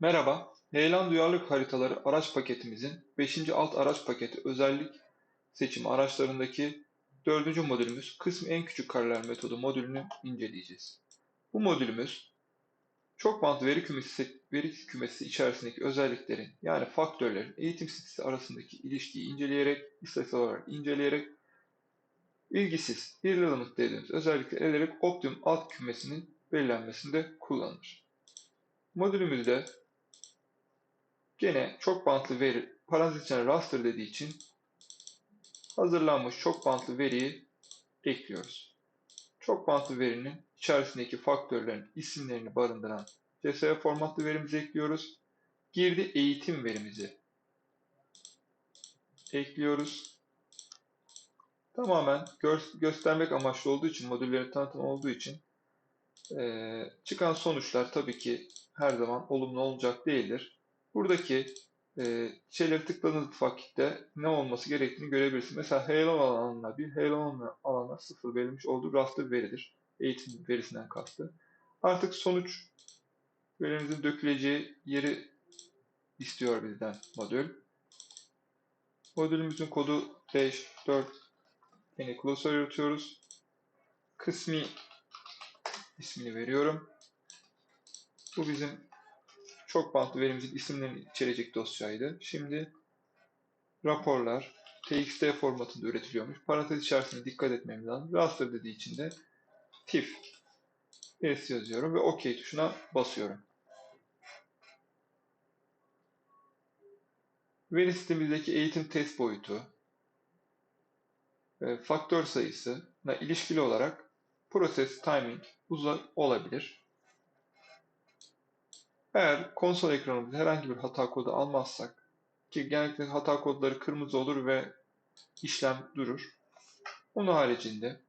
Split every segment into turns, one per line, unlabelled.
Merhaba, Heyelan Duyarlılık Haritaları araç paketimizin 5. alt araç paketi özellik seçimi araçlarındaki 4. modülümüz kısmı en küçük kareler metodu modülünü inceleyeceğiz. Bu modülümüz çok bantlı veri kümesi, veri kümesi içerisindeki özelliklerin yani faktörlerin eğitim sitesi arasındaki ilişkiyi inceleyerek, istatistik olarak inceleyerek ilgisiz, irrelevant dediğimiz özellikleri ederek optimum alt kümesinin belirlenmesinde kullanılır. Modülümüzde Gene çok bantlı veri parantez içine raster dediği için hazırlanmış çok bantlı veriyi ekliyoruz. Çok bantlı verinin içerisindeki faktörlerin isimlerini barındıran CSV formatlı verimizi ekliyoruz. Girdi eğitim verimizi ekliyoruz. Tamamen gö göstermek amaçlı olduğu için, modülleri tanıtım olduğu için e, çıkan sonuçlar tabii ki her zaman olumlu olacak değildir. Buradaki e, şeyleri tıkladığınız vakitte ne olması gerektiğini görebilirsiniz. Mesela Hello alanına bir Hello alanına sıfır verilmiş olduğu raster veridir. Eğitim verisinden kastı. Artık sonuç verimizin döküleceği yeri istiyor bizden modül. Modülümüzün kodu dash 4 yeni klasör yaratıyoruz. Kısmi ismini veriyorum. Bu bizim çok bantlı verimizin isimlerini içerecek dosyaydı. Şimdi raporlar txt formatında üretiliyormuş. Parantez içerisinde dikkat etmemiz lazım. Raster dediği için de tif verisi yazıyorum ve OK tuşuna basıyorum. Veri sistemimizdeki eğitim test boyutu, faktör sayısına ilişkili olarak process timing uzun olabilir. Eğer konsol ekranımızda herhangi bir hata kodu almazsak ki genellikle hata kodları kırmızı olur ve işlem durur. Onun haricinde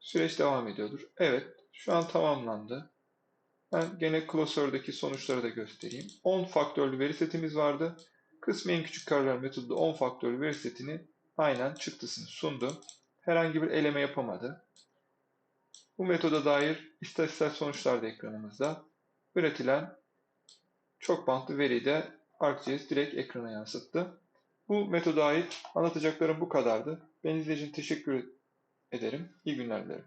süreç devam ediyordur. Evet, şu an tamamlandı. Ben gene klasördeki sonuçları da göstereyim. 10 faktörlü veri setimiz vardı. Kısmı en küçük kareler metodu 10 faktörlü veri setini aynen çıktısını sundu. Herhangi bir eleme yapamadı. Bu metoda dair istatistiksel sonuçlar da ekranımızda üretilen çok bantlı veriyi de ArcGIS direkt ekrana yansıttı. Bu metoda ait anlatacaklarım bu kadardı. Beni izlediğiniz için teşekkür ederim. İyi günler dilerim.